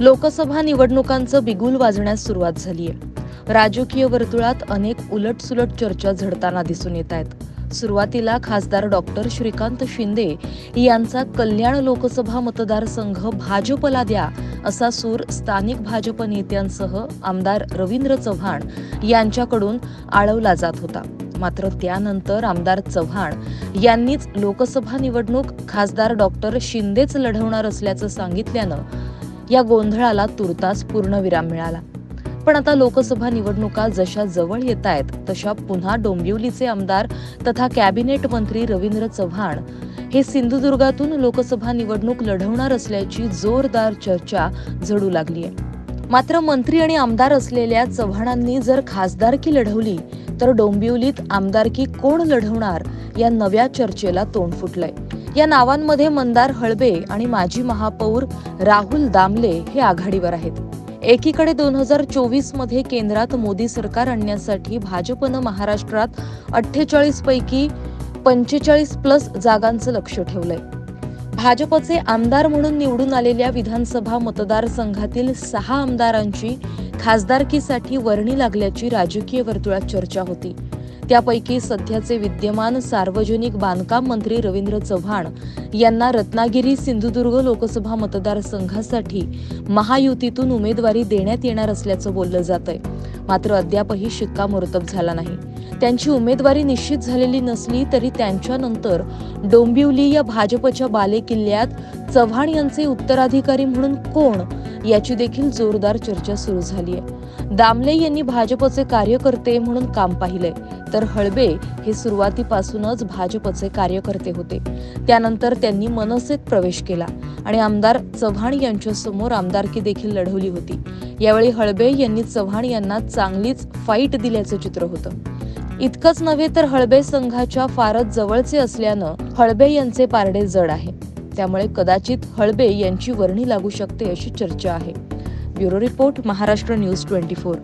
लोकसभा निवडणुकांचं बिगुल वाजण्यास सुरुवात झाली आहे राजकीय वर्तुळात अनेक उलटसुलट चर्चा झडताना दिसून येत आहेत. सुरुवातीला खासदार डॉक्टर श्रीकांत शिंदे यांचा कल्याण लोकसभा मतदारसंघ भाजपला द्या असा सूर स्थानिक भाजप नेत्यांसह आमदार रवींद्र चव्हाण यांच्याकडून आळवला जात होता. मात्र त्यानंतर आमदार चव्हाण यांनीच लोकसभा निवडणूक खासदार डॉक्टर शिंदेच लढवणार असल्याचं सांगितल्यानं या गोंधळाला तुर्तास पूर्णविराम मिळाला. पण आता लोकसभा निवडणुका जशा जवळ येत आहेत तशा पुन्हा डोंबिवलीचे आमदार तथा कॅबिनेट मंत्री रवींद्र चव्हाण हे सिंधुदुर्गातून लोकसभा निवडणूक लढवणार असल्याची जोरदार चर्चा जडू लागली आहे मात्र मंत्री आणि आमदार असलेल्या चव्हाणांनी जर खासदारकी लढवली तर डोंबिवलीत आमदारकी कोण लढवणार या नव्या चर्चेला तोंड फुटलंय. या नावांमध्ये मंदार हळबे आणि माजी महापौर राहुल दामले हे आघाडीवर आहेत. एकीकडे दोन हजार चोवीसमध्ये केंद्रात मोदी सरकार आणण्यासाठी भाजपनं महाराष्ट्रात अठ्ठेचाळीस पैकी पंचेचाळीस प्लस जागांचं लक्ष ठेवलंय. भाजपचे आमदार म्हणून निवडून आलेल्या विधानसभा मतदारसंघातील सहा आमदारांची खासदारकीसाठी वर्णी लागल्याची राजकीय वर्तुळात चर्चा होती. त्यापैकी सध्याचे विद्यमान सार्वजनिक बांधकाम मंत्री रवींद्र चव्हाण यांना रत्नागिरी सिंधुदुर्ग लोकसभा मतदारसंघासाठी महायुतीतून उमेदवारी देण्यात येणार असल्याचं बोललं जात आहे मात्र अद्यापही शिक्कामोर्तब झाला नाही. त्यांची उमेदवारी निश्चित झालेली नसली तरी त्यांच्यानंतर डोंबिवली या भाजपच्या बालेकिल्ल्यात चव्हाण यांचे उत्तराधिकारी म्हणून कोण याची देखील जोरदार चर्चा सुरू झाली आहे दामले यांनी भाजपचे कार्यकर्ते म्हणून काम पाहिलंय. तर हळबे हे सुरुवातीपासूनच भाजपचे कार्यकर्ते होते. त्यानंतर त्यांनी मनसेत प्रवेश केला आणि आमदार चव्हाण यांच्यासमोर आमदारकी देखील लढवली होती. यावेळी हळबे यांनी चव्हाण यांना चांगलीच फाईट दिल्याचं चित्र होतं. इतकंच नव्हे तर हळबे संघाच्या फारच जवळचे असल्यानं हळबे यांचे पारडे जड आहे. त्यामुळे कदाचित हळबे यांची वर्णी लागू शकते अशी चर्चा आहे. Bureau report Maharashtra news twenty four.